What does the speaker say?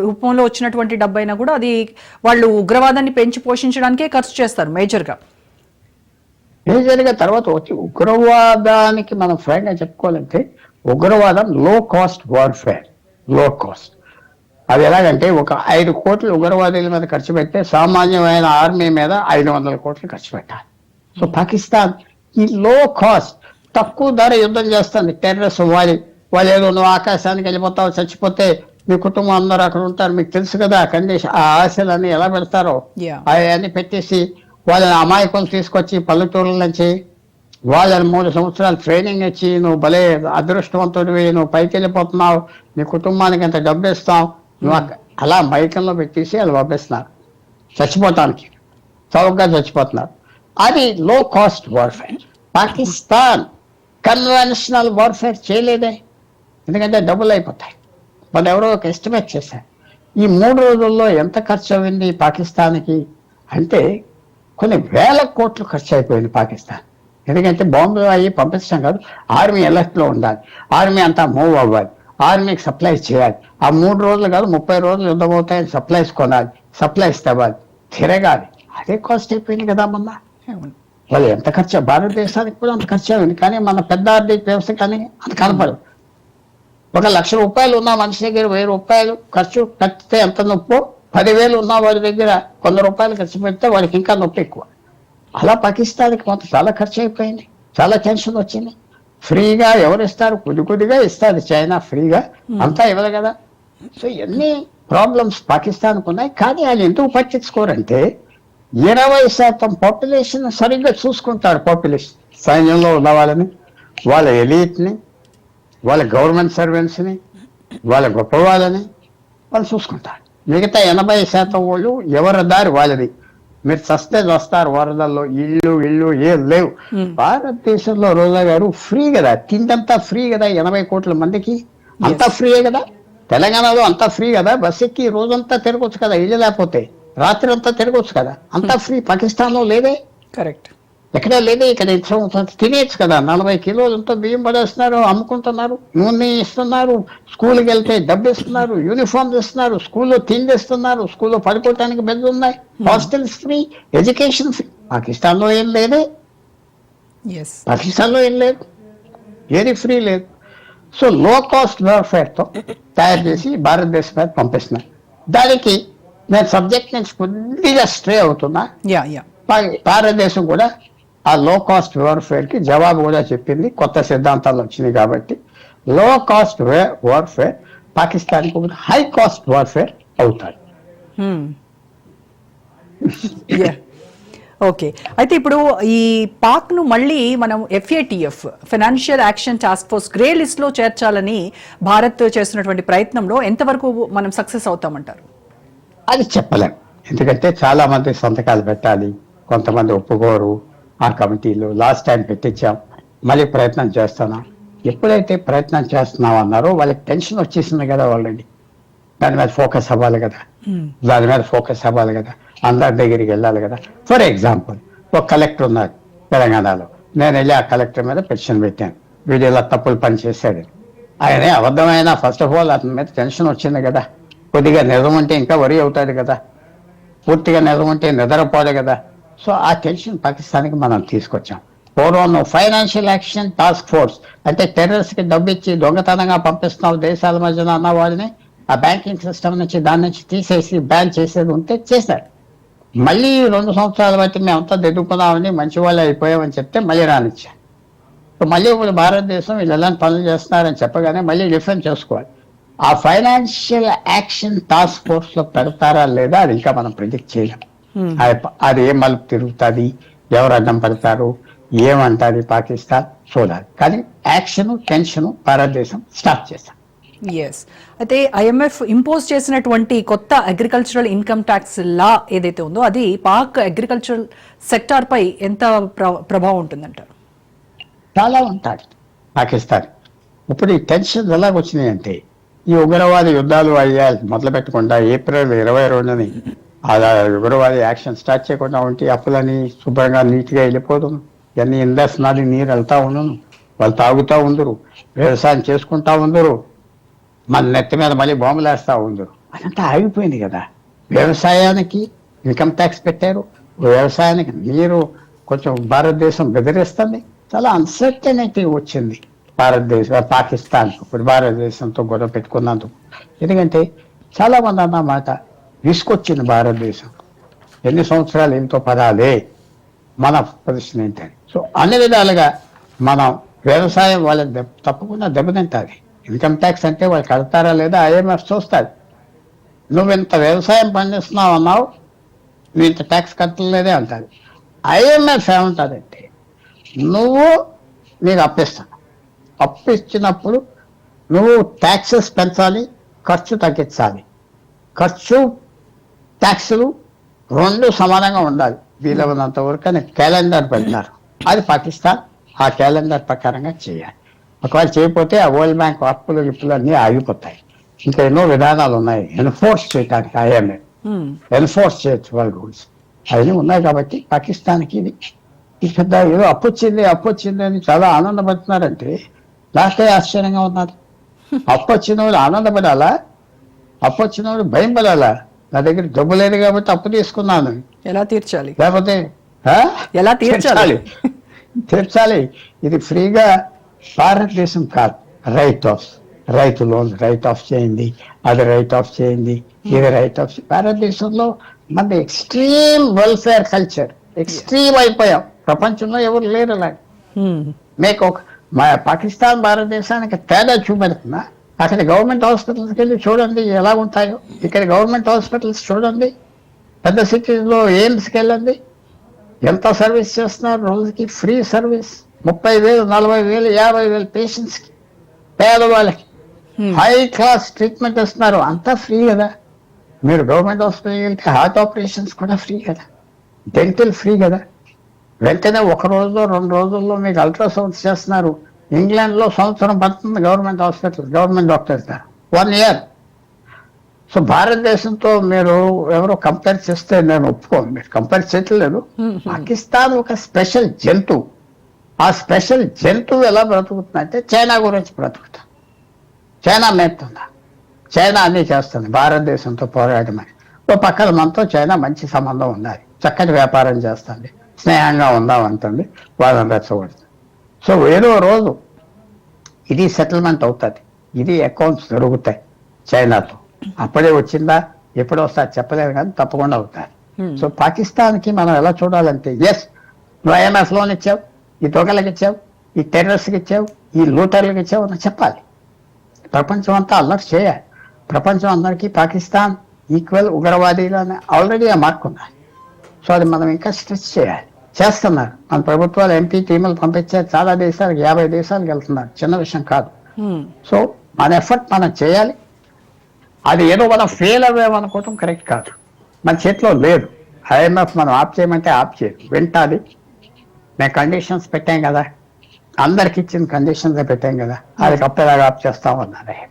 రూపంలో వచ్చినటువంటి డబ్బు అయినా కూడా అది వాళ్ళు ఉగ్రవాదాన్ని పెంచి పోషించడానికే ఖర్చు చేస్తారు మేజర్గా. మేజర్గా తర్వాత వచ్చి ఉగ్రవాదానికి మనం ఫ్రైడ్గా చెప్పుకోవాలంటే ఉగ్రవాదం లో కాస్ట్ వార్ఫేర్లో కాస్ట్ అది ఎలాగంటే ఒక ఐదు కోట్లు ఉగ్రవాదుల మీద ఖర్చు పెడితే సామాన్యమైన ఆర్మీ మీద ఐదు వందల కోట్లు ఖర్చు పెట్టాలి. సో పాకిస్తాన్ ఈ లో కాస్ట్ తక్కువ ధర యుద్ధం చేస్తుంది టెర్రస్ వాళ్ళు. వాళ్ళు ఏదో నువ్వు ఆకాశానికి వెళ్ళిపోతావు చచ్చిపోతే మీ కుటుంబం అందరూ అక్కడ ఉంటారు మీకు తెలుసు కదా కండిషన్ ఆ ఆశలన్నీ ఎలా పెడతారో. అవన్నీ పెట్టేసి వాళ్ళని అమాయకం తీసుకొచ్చి పల్లెటూరుల నుంచి వాళ్ళని మూడు సంవత్సరాలు ట్రైనింగ్ ఇచ్చి నువ్వు భలే అదృష్టవంతుడివి నువ్వు పైకి వెళ్ళిపోతున్నావు నీ కుటుంబానికి ఎంత డబ్బు ఇస్తావు నువ్వు అక్క- అలా మైకంలో పెట్టేసి వాళ్ళు పంపిస్తున్నారు. చచ్చిపోతానికి చౌకగా చచ్చిపోతున్నారు. అది low cost warfare Pakistan conventional warfare చేయలేదే. ఎందుకంటే డబ్బులు అయిపోతాయి. వాళ్ళు ఎవరో ఒక ఎస్టిమేట్ చేశారు ఈ మూడు రోజుల్లో ఎంత ఖర్చు అయింది పాకిస్తాన్కి? అంటే కొన్ని వేల కోట్లు ఖర్చు అయిపోయింది పాకిస్తాన్. ఎందుకంటే బాంబు అయ్యి పంపించడం కాదు ఆర్మీ లో ఉండాలి. ఆర్మీ అంతా మూవ్ అవ్వాలి. ఆర్మీకి సప్లైస్ చేయాలి. ఆ మూడు రోజులు కాదు ముప్పై రోజులు యుద్ధం అవుతాయి సప్లైస్ కొనాలి. సప్లైస్ తవ్వాలి. తిరగాలి. అదే కాస్ట్ అయిపోయింది కదా మొన్న వాళ్ళు ఎంత ఖర్చు? భారతదేశానికి కూడా అంత ఖర్చు అయింది. కానీ మన పెద్ద ఆర్థిక వ్యవస్థ కానీ అంత కనపడదు. ఒక లక్ష రూపాయలు ఉన్న మనిషి దగ్గర వెయ్యి రూపాయలు ఖర్చు కట్టితే ఎంత నొప్పో? పదివేలు ఉన్న వాడి దగ్గర వంద రూపాయలు ఖర్చు పెడితే వాడికి ఇంకా నొప్పి ఎక్కువ. అలా పాకిస్తాన్కి మొత్తం చాలా ఖర్చు అయిపోయింది. చాలా టెన్షన్ వచ్చింది. ఫ్రీగా ఎవరు ఇస్తారు? కొద్ది కొద్దిగా ఇస్తారు. చైనా ఫ్రీగా. అంతా ఇవ్వదు కదా. సో ఇవన్నీ ప్రాబ్లమ్స్ పాకిస్తాన్కి ఉన్నాయి. కానీ వాళ్ళు ఎందుకు పట్టించుకోరంటే ఇరవై శాతం పాపులేషన్ సరిగ్గా చూసుకుంటారు పాపులేషన్. సైన్యంలో ఉన్న వాళ్ళని వాళ్ళ ఎలీట్ని వాళ్ళ గవర్నమెంట్ సర్వెంట్స్ని వాళ్ళ గొప్ప వాళ్ళని వాళ్ళు చూసుకుంటారు. మిగతా ఎనభై శాతం వాళ్ళు ఎవరి దారి వాళ్ళది. మీరు చస్తే వస్తారు వరదల్లో ఇల్లు ఇల్లు ఏం లేవు. భారతదేశంలో రోజా గారు ఫ్రీ కదా తిండంతా ఫ్రీ కదా ఎనభై కోట్ల మందికి? అంతా ఫ్రీయే కదా? తెలంగాణలో అంతా ఫ్రీ కదా? బస్ ఎక్కి రోజంతా తిరగొచ్చు కదా ఇల్లు లేకపోతే. రాత్రి అంతా తిరగొచ్చు కదా? అంతా ఫ్రీ. పాకిస్తాన్లో లేదే? కరెక్ట్. ఎక్కడ లేదే ఇక్కడ తినేయచ్చు కదా. నలభై కిలోలంతా బియ్యం పడేస్తున్నారు అమ్ముకుంటున్నారు నూనె ఇస్తున్నారు స్కూల్కి వెళ్తే డబ్బు ఇస్తున్నారు యూనిఫామ్ ఇస్తున్నారు స్కూల్లో తిండి ఇస్తున్నారు స్కూల్లో పడుకోవటానికి బెడ్ ఉన్నాయి హాస్టల్స్ ఫ్రీ ఎడ్యుకేషన్ ఫ్రీ. పాకిస్తాన్లో ఏం లేదే. పాకిస్తాన్లో ఏం లేదు. ఏది ఫ్రీ లేదు. సో లో కాస్ట్తో తయారు చేసి భారతదేశం మీద పంపిస్తున్నారు. దానికి నేను సబ్జెక్ట్ నుంచి కొద్దిగా స్ట్రే అవుతున్నా. భారతదేశం కూడా ఆ లో కాస్ట్ వార్ఫేర్కి జవాబు కూడా చెప్పింది. కొత్త సిద్ధాంతాలు వచ్చినాయి కాబట్టి లో కాస్ట్ వార్ఫేర్ పాకిస్తాన్కి హై కాస్ట్ వార్ఫేర్ అవుతాయి. యా ఓకే అయితే ఇప్పుడు ఈ పాక్ను మళ్ళీ మనం FATF financial action task force grey లిస్ట్లో చేర్చాలని భారత్ చేస్తున్నటువంటి ప్రయత్నంలో ఎంతవరకు మనం సక్సెస్ అవుతామంటారు? అది చెప్పలేం. ఎందుకంటే చాలా మంది సంతకాలు పెట్టాలి. కొంతమంది ఒప్పుకోరు. ఆ కమిటీలో లాస్ట్ టైం పెట్టించాం. మళ్ళీ ప్రయత్నం చేస్తున్నాం ఎప్పుడైతే ప్రయత్నం చేస్తున్నాం అన్నారో వాళ్ళకి టెన్షన్ వచ్చేసింది కదా ఆల్రెడీ. దాని మీద ఫోకస్ అవ్వాలి కదా. దాని మీద ఫోకస్ అవ్వాలి కదా. అందరి దగ్గరికి వెళ్ళాలి కదా. ఫర్ ఎగ్జాంపుల్ ఒక కలెక్టర్ ఉన్నారు తెలంగాణలో. నేను వెళ్ళి ఆ కలెక్టర్ మీద పెన్షన్ పెట్టాను. వీడు ఇలా తప్పులు పని చేశాడు. ఆయనే అబద్ధమైన ఫస్ట్ ఆఫ్ ఆల్ అతని మీద టెన్షన్ వచ్చింది కదా. కొద్దిగా నిజం అంటే ఇంకా వరి అవుతాడు కదా. పూర్తిగా నిజం అంటే నిద్రపోదు కదా. సో ఆ టెన్షన్ పాకిస్తాన్కి మనం తీసుకొచ్చాం. పూర్వం ఫైనాన్షియల్ యాక్షన్ టాస్క్ ఫోర్స్ అంటే టెర్రరిస్ట్కి డబ్బు ఇచ్చి దొంగతనంగా పంపిస్తున్నావు దేశాల మధ్యన అన్న వాళ్ళని ఆ బ్యాంకింగ్ సిస్టమ్ నుంచి దాని నుంచి తీసేసి బ్యాన్ చేసేది ఉంటే చేశారు. మళ్ళీ రెండు సంవత్సరాల బట్టి మేమంతా దిద్దుకున్నామని మంచి వాళ్ళు అయిపోయామని చెప్తే మళ్ళీ రానిచ్చారు. మళ్ళీ ఇప్పుడు భారతదేశం వీళ్ళు ఎలాంటి పనులు చేస్తున్నారని చెప్పగానే మళ్ళీ డిఫెండ్ చేసుకోవాలి. ఆ ఫైనాన్షియల్ యాక్షన్ టాస్క్ ఫోర్స్లో పెడతారా లేదా అది ఇంకా మనం ప్రిడిక్ట్ చేయలేం. అది ప- అది ఏ మలుపు తిరుగుతుంది? ఎవరు అడ్డం పడతారు? ఏమంటారు పాకిస్తాన్? చూడాలి. కానీ యాక్షన్ టెన్షన్ భారతదేశం స్టార్ట్ చేశాం ఎస్ అయితే ఐఎంఎఫ్ ఇంపోజ్ చేసినటువంటి కొత్త అగ్రికల్చరల్ ఇన్కమ్ ట్యాక్స్ లా ఏదైతే ఉందో అది పాక్ అగ్రికల్చరల్ సెక్టార్ పై ఎంత ప్ర- ప్రభావం ఉంటుందంటారు? చాలా ఉంటాడు పాకిస్తాన్. ఇప్పుడు ఈ టెన్షన్ ఎలాగ వచ్చినాయి అంటే ఈ ఉగ్రవాద యుద్ధాలు అయ్యా మొదలు పెట్టకుండా ఏప్రిల్ ఇరవై రెండుని అలా ఉగ్రవాద యాక్షన్ స్టార్ట్ చేయకుండా ఉంటే అప్పులని శుభ్రంగా నీట్గా వెళ్ళిపోదును. ఇవన్నీ ఇండస్ నది నీరు వెళ్తా ఉండను. వాళ్ళు తాగుతూ ఉందరు వ్యవసాయం చేసుకుంటా ఉందరు మన నెత్తి మీద మళ్ళీ బొమ్మలేస్తూ ఉందరు అదంతా ఆగిపోయింది కదా. వ్యవసాయానికి ఇన్కమ్ ట్యాక్స్ పెట్టారు. వ్యవసాయానికి నీరు కొంచెం భారతదేశం బెదిరిస్తుంది. చాలా అన్సర్టనిటీ వచ్చింది. భారతదేశం పాకిస్తాన్ ఇప్పుడు భారతదేశంతో గొడవ పెట్టుకున్నందుకు. ఎందుకంటే చాలా మంది అన్నమాట తీసుకొచ్చింది భారతదేశం. ఎన్ని సంవత్సరాలు ఎంతో పదాలే మన ప్రదర్శన ఏంటని. సో అన్ని విధాలుగా మనం వ్యవసాయం వాళ్ళని దెబ్బ తప్పకుండా దెబ్బతింటుంది. ఇన్కమ్ ట్యాక్స్ అంటే వాళ్ళు కడతారా లేదా ఐఎంఎఫ్ చూస్తారు. నువ్వు ఇంత వ్యవసాయం పండిస్తున్నావు అన్నావు నువ్వు ఇంత ట్యాక్స్ కట్టలేదే అంటుంది ఐఎంఎఫ్ ఏమంటుందంటే నువ్వు నీకు అప్పిస్తాను అప్పు ఇచ్చినప్పుడు నువ్వు ట్యాక్సెస్ పెంచాలి ఖర్చు తగ్గించాలి. ఖర్చు ట్యాక్సులు రెండు సమానంగా ఉండాలి. వీలైనంత వరకు అని క్యాలెండర్ పెడతారు అది పాకిస్తాన్ ఆ క్యాలెండర్ ప్రకారంగా చేయాలి. ఒకవేళ చేయకపోతే ఆ వరల్డ్ బ్యాంక్ అప్పులు ఇప్పులు అన్నీ ఆగిపోతాయి. ఇంకా ఎన్నో విధానాలు ఉన్నాయి. ఎన్ఫోర్స్ చేయడానికి Hmm. ఎన్ఫోర్స్ చేయొచ్చు వాళ్ళ రూల్స్ అవన్నీ ఉన్నాయి కాబట్టి పాకిస్తాన్కి ఇది పెద్ద ఏదో అప్పు వచ్చింది అప్పు వచ్చింది అని చాలా ఆనందపడుతున్నారంటే నాకే ఆశ్చర్యంగా ఉన్నారు. అప్పు వచ్చిన వాళ్ళు ఆనందపడాలా? అప్పు వచ్చిన వాళ్ళు భయం పడాలా నా దగ్గర డబ్బు లేదు కాబట్టి అప్పు తీసుకున్నాను. ఎలా తీర్చాలి? లేకపోతే? ఎలా తీర్చాలి? తీర్చాలి. ఇది ఫ్రీగా భారతదేశం కాదు. రైట్ ఆఫ్ రైతు లోన్ రైట్ ఆఫ్ చేయండి. అది రైట్ ఆఫ్ చేయండి. ఇది రైట్ ఆఫ్ భారతదేశంలో మన ఎక్స్ట్రీమ్ వెల్ఫేర్ కల్చర్ ఎక్స్ట్రీమ్ అయిపోయాం. ప్రపంచంలో ఎవరు లేరు అలా Hmm. మీకు ఒక మా పాకిస్తాన్ భారతదేశానికి తేడా చూపెడుతున్నా అక్కడ గవర్నమెంట్ హాస్పిటల్స్కి వెళ్ళి చూడండి ఎలా ఉంటాయో. ఇక్కడ గవర్నమెంట్ హాస్పిటల్స్ చూడండి. పెద్ద సిటీలో ఎయిమ్స్కి వెళ్ళండి. ఎంత సర్వీస్ చేస్తున్నారు రోజుకి? Free service. ముప్పై వేలు నలభై వేలు యాభై వేలు పేషెంట్స్కి పేదవాళ్ళకి. హై క్లాస్ ట్రీట్మెంట్ ఇస్తున్నారు. అంతా ఫ్రీ కదా. మీరు గవర్నమెంట్ హాస్పిటల్కి వెళ్తే హార్ట్ ఆపరేషన్స్ కూడా ఫ్రీ కదా. డెంటల్ ఫ్రీ కదా. వెంటనే ఒక రోజులో రెండు రోజుల్లో మీకు అల్ట్రాసౌండ్స్ చేస్తున్నారు. ఇంగ్లాండ్లో సంవత్సరం పడుతుంది government hospital government doctors one year so భారతదేశంతో మీరు ఎవరో కంపేర్ చేస్తే నేను ఒప్పుకోను. మీరు కంపేర్ చేయట్లేదు. పాకిస్తాన్ ఒక స్పెషల్ జంతువు ఆ స్పెషల్ జంతువు ఎలా బ్రతుకుతుందంటే చైనా గురించి బ్రతుకుతా. చైనా మేపుతుందా? చైనా అన్ని చేస్తుంది. భారతదేశంతో పోరాటమని ఓ పక్కన మనతో చైనా మంచి సంబంధం ఉండాలి. చక్కటి వ్యాపారం చేస్తుంది. స్నేహంగా ఉందాం అంటుంది. వాళ్ళని రెచ్చగొడుతుంది సో ఏదో రోజు ఇది సెటిల్మెంట్ అవుతుంది. ఇది అకౌంట్స్ దొరుకుతాయి చైనాతో. అప్పుడే వచ్చిందా? ఎప్పుడు వస్తా? చెప్పలేదు కానీ తప్పకుండా అవుతాయి. Hmm. సో పాకిస్తాన్కి మనం ఎలా చూడాలంటే ఎస్ నువ్వు ఐఎంఎఫ్ లోన్ ఇచ్చావు ఈ దొంగలకు ఇచ్చావు ఈ టెర్రర్స్కి ఇచ్చావు ఈ లూటర్లకు ఇచ్చావు అని చెప్పాలి. ప్రపంచం అంతా అల్లరి చేయాలి. ప్రపంచం అందరికీ పాకిస్తాన్ ఈక్వల్ ఉగ్రవాదీలు అని ఆల్రెడీ ఆ మార్క్ ఉన్నాయి సో అది మనం ఇంకా స్ట్రెచ్ చేయాలి. చేస్తున్నారు. మన ప్రభుత్వాలు ఎంపీ టీములు పంపించారు చాలా దేశాలకు యాభై దేశాలకు వెళ్తున్నారు. చిన్న విషయం కాదు. సో మన ఎఫర్ట్ మనం చేయాలి. అది ఏదో మనం ఫెయిల్ అవ్వామనుకోవటం కరెక్ట్ కాదు. మన చేతిలో లేదు. ఐఎంఎఫ్ మనం ఆప్ చేయమంటే ఆప్ చేయదు వింటాది. మేము కండిషన్స్ పెట్టాం కదా. అందరికి ఇచ్చిన కండిషన్స్ పెట్టాం కదా. అది కప్పేలాగా ఆప్ చేస్తామన్నారు